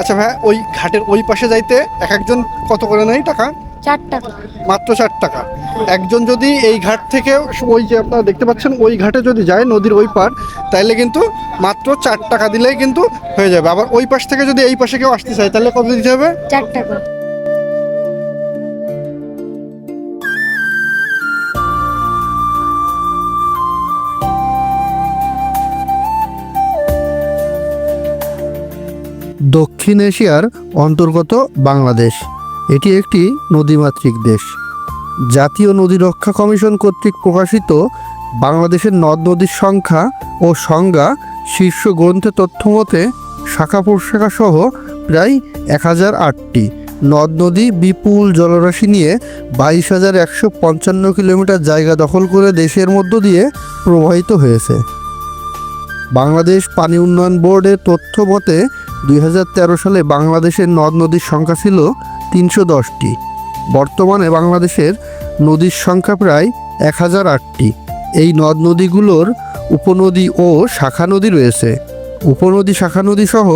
আচ্ছা ভাই ওই ঘাটের ওই পাশে যাইতে এক একজন কত করে নেয় টাকা? চার টাকা। মাত্র চার টাকা। একজন যদি এই ঘাট থেকে ওই যে আপনারা দেখতে পাচ্ছেন ওই ঘাটে যদি যায় নদীর ওই পার তাহলে কিন্তু মাত্র চার টাকা দিলেই কিন্তু হয়ে যাবে। আবার ওই পাশ থেকে যদি এই পাশে কেউ আসতে চায় তাহলে কত দিতে হবে? চার টাকা। দক্ষিণ এশিয়ার অন্তর্গত বাংলাদেশ। এটি একটি নদীমাতৃক দেশ। জাতীয় নদী রক্ষা কমিশন কর্তৃক প্রকাশিত বাংলাদেশের নদ নদীর সংখ্যা ও সংজ্ঞা, শীর্ষ গ্রন্থে তথ্য মতে শাখা প্রশাখা সহ প্রায় এক হাজার আটটি। নদ নদী বিপুল জলরাশি নিয়ে বাইশ হাজার একশো পঞ্চান্ন কিলোমিটার জায়গা দখল করে দেশের মধ্য দিয়ে প্রবাহিত হয়েছে। বাংলাদেশ পানি উন্নয়ন বোর্ডের তথ্য মতে দুই হাজার তেরো সালে বাংলাদেশের নদ নদীর সংখ্যা ছিল তিনশো দশটি। বর্তমানে বাংলাদেশের নদীর সংখ্যা প্রায় এক হাজার আটটি। এই নদ নদীগুলোর উপনদী ও শাখা নদী রয়েছে। উপনদী, শাখা নদী সহ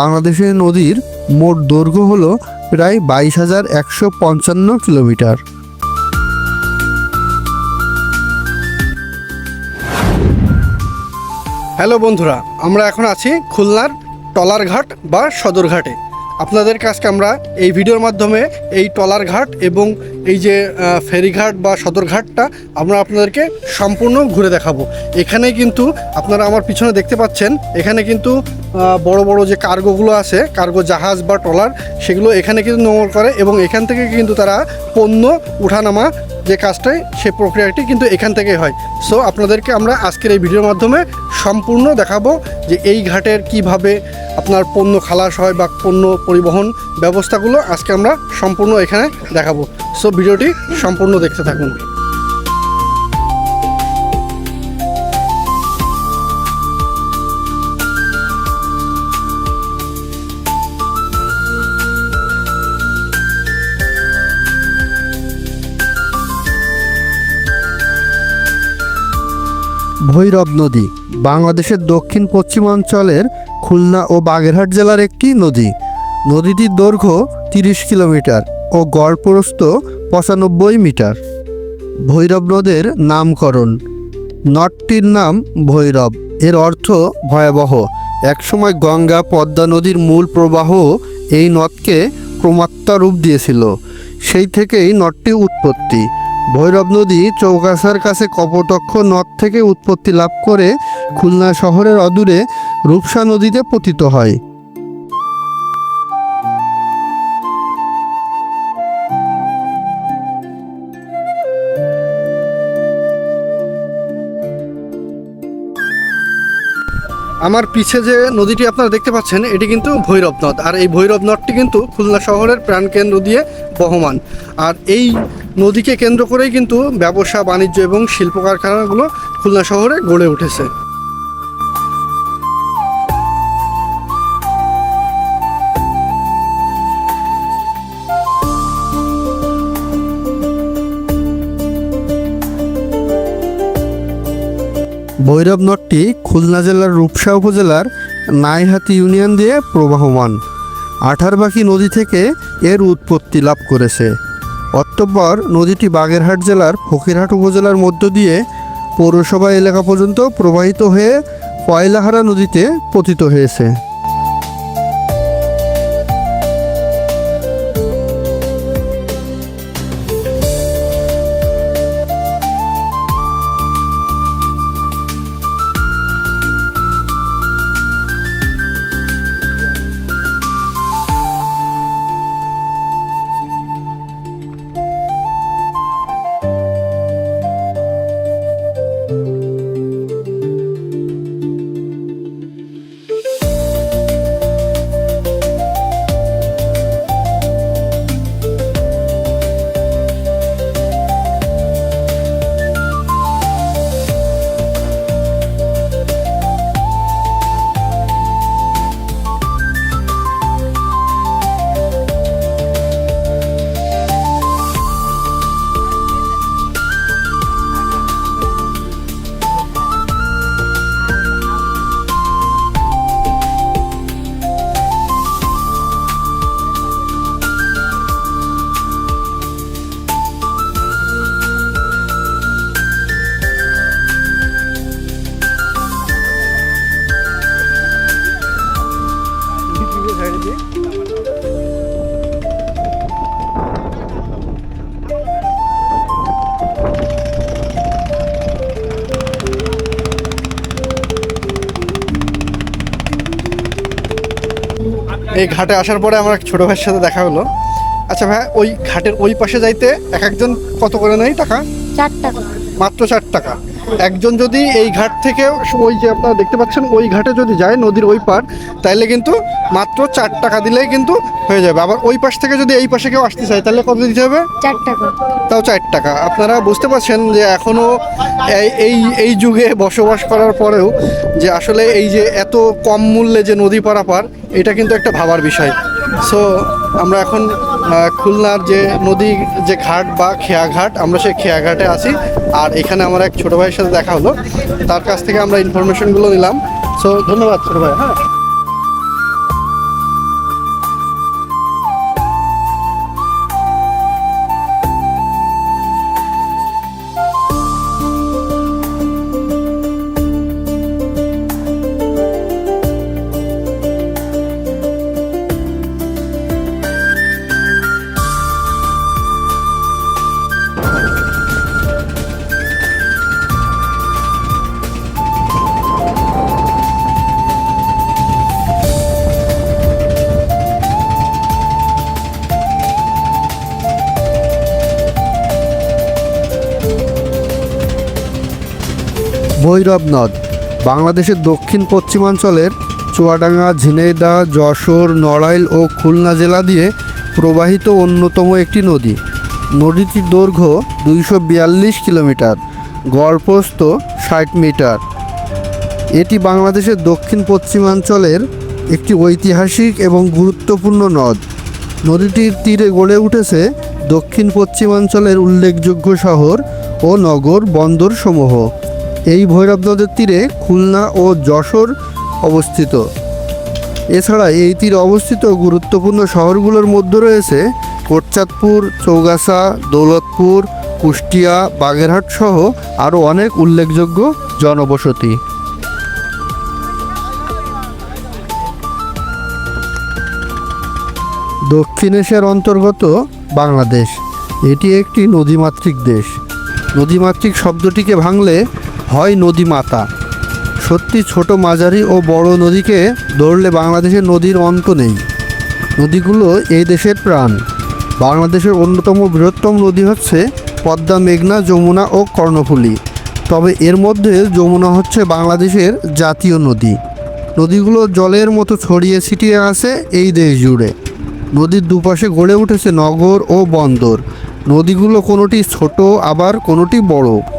বাংলাদেশের নদীর মোট দৈর্ঘ্য হল প্রায় বাইশ হাজার একশো পঞ্চান্ন কিলোমিটার। হ্যালো বন্ধুরা, আমরা এখন আছি খুলনার টলার ঘাট বা সদরঘাটে। আপনাদের কাছকে আমরা এই ভিডিওর মাধ্যমে এই টলার ঘাট এবং এই যে ফেরিঘাট বা সদরঘাটটা আমরা আপনাদেরকে সম্পূর্ণ ঘুরে দেখাবো। এখানে কিন্তু আপনারা আমার পিছনে দেখতে পাচ্ছেন, এখানে কিন্তু বড় বড় যে কার্গোগুলো আছে, কার্গো জাহাজ বা ট্রলার, সেগুলো এখানে কিন্তু নোংর করে এবং এখান থেকে কিন্তু তারা পণ্য উঠানামা যে কাজটাই, সেই প্রক্রিয়াটি কিন্তু এখান থেকে হয়। সো আপনাদেরকে আমরা আজকের এই ভিডিওর মাধ্যমে সম্পূর্ণ দেখাবো যে এই ঘাটের কীভাবে আপনার পণ্য খালাস হয় বা পণ্য পরিবহন ব্যবস্থাগুলো আজকে আমরা সম্পূর্ণ এখানে দেখাবো। সো ভিডিওটি সম্পূর্ণ দেখতে থাকুন। ভৈরব নদী। বাংলাদেশের দক্ষিণ পশ্চিমাঞ্চলের খুলনা ও বাগেরহাট জেলার একটি নদী। নদীটির দৈর্ঘ্য তিরিশ কিলোমিটার ও গড় পঁচানব্বই মিটার। ভৈরব নদের নামকরণ। নদটির নাম ভৈরব। এর অর্থ ভয়াবহ। একসময় গঙ্গা পদ্মা নদীর মূল প্রবাহ এই নদকে ক্রমাত্মা রূপ দিয়েছিল। সেই থেকেই নদটির উৎপত্তি। ভৈরব নদী চৌগাছার কাছে কপোতক্ষ নদ থেকে উৎপত্তি লাভ করে খুলনা শহরের অদূরে রূপসা নদীতে পতিত হয়। আমার পিছে যে নদীটি আপনারা দেখতে পাচ্ছেন, এটি কিন্তু ভৈরব নদ। আর এই ভৈরব নদটি কিন্তু খুলনা শহরের প্রাণকেন্দ্র দিয়ে বহমান। আর এই নদীকে কেন্দ্র করেই কিন্তু ব্যবসা, বাণিজ্য এবং শিল্প কারখানাগুলো খুলনা শহরে গড়ে উঠেছে। ভৈরব নদটি খুলনা জেলার রূপসা উপজেলার নাইহাতি ইউনিয়ন দিয়ে প্রবাহমান। আঠারবাকি নদী থেকে এর উৎপত্তি লাভ করেছে। অতঃপর নদীটি বাগেরহাট জেলার ফকিরহাট উপজেলার মধ্য দিয়ে পৌরসভা এলাকা পর্যন্ত প্রবাহিত হয়ে পয়লাহারা নদীতে পতিত হয়েছে। এই ঘাটে আসার পরে আমার এক ছোট ভাইয়ের সাথে দেখা হলো। আচ্ছা ভাই ওই ঘাটের ওই পাশে যাইতে এক একজন কত করে নেয় টাকা? চার টাকা। মাত্র চার টাকা। একজন যদি এই ঘাট থেকে ওই যে আপনারা দেখতে পাচ্ছেন ওই ঘাটে যদি যায় নদীর ওই পার তাহলে কিন্তু মাত্র চার টাকা দিলেই কিন্তু হয়ে যাবে। আবার ওই পাশ থেকে যদি এই পাশে কেউ আসতে চায় তাহলে কত দিতে হবে? চার টাকা। তাও চার টাকা। আপনারা বুঝতে পারছেন যে এখনও এই এই এই যুগে বসবাস করার পরেও যে আসলে এই যে এত কম মূল্যে যে নদী পারাপার এটা কিন্তু একটা ভাবার বিষয়। সো আমরা এখন খুলনার যে নদী, যে ঘাট বা খেয়াঘাট, আমরা সেই খেয়াঘাটে আছি। আর এখানে আমার এক ছোটো ভাইয়ের সাথে দেখা হলো। তার কাছ থেকে আমরা ইনফরমেশনগুলো নিলাম। সো ধন্যবাদ ছোটো ভাই হ্যাঁ। ভৈরব নদ। বাংলাদেশের দক্ষিণ পশ্চিমাঞ্চলের চুয়াডাঙ্গা, ঝিনাইদহ, যশোর, নড়াইল ও খুলনা জেলা দিয়ে প্রবাহিত অন্যতম একটি নদী। নদীটির দৈর্ঘ্য দুইশো বিয়াল্লিশ কিলোমিটার গড় ষাট মিটার। এটি বাংলাদেশের দক্ষিণ পশ্চিমাঞ্চলের একটি ঐতিহাসিক এবং গুরুত্বপূর্ণ নদ। নদীটির তীরে গড়ে উঠেছে দক্ষিণ পশ্চিমাঞ্চলের উল্লেখযোগ্য শহর ও নগর বন্দর সমূহ এই ভৈরব নদের তীরে খুলনা ও যশোর অবস্থিত। এছাড়া এই তীরে অবস্থিত গুরুত্বপূর্ণ শহরগুলোর মধ্যে রয়েছে কোটচাঁদপুর, চৌগাছা, দৌলতপুর, কুষ্টিয়া, বাগেরহাট সহ আরও অনেক উল্লেখযোগ্য জনবসতি। দক্ষিণ এশিয়ার অন্তর্গত বাংলাদেশ। এটি একটি নদীমাতৃক দেশ। নদীমাতৃক শব্দটিকে ভাঙলে হয় নদী মাতা সত্যি ছোট মাঝারি ও বড় নদীকে ধরলে বাংলাদেশের নদীর অন্ত নেই। নদীগুলো এই দেশের প্রাণ। বাংলাদেশের অন্যতম বৃহত্তম নদী হচ্ছে পদ্মা, মেঘনা, যমুনা ও কর্ণফুলী। তবে এর মধ্যে যমুনা হচ্ছে বাংলাদেশের জাতীয় নদী। নদীগুলো জলের মতো ছড়িয়ে ছিটিয়ে আছে এই দেশ জুড়ে। নদীর দুপাশে গড়ে উঠেছে নগর ও বন্দর। নদীগুলো কোনোটি ছোট, আবার কোনোটি বড়।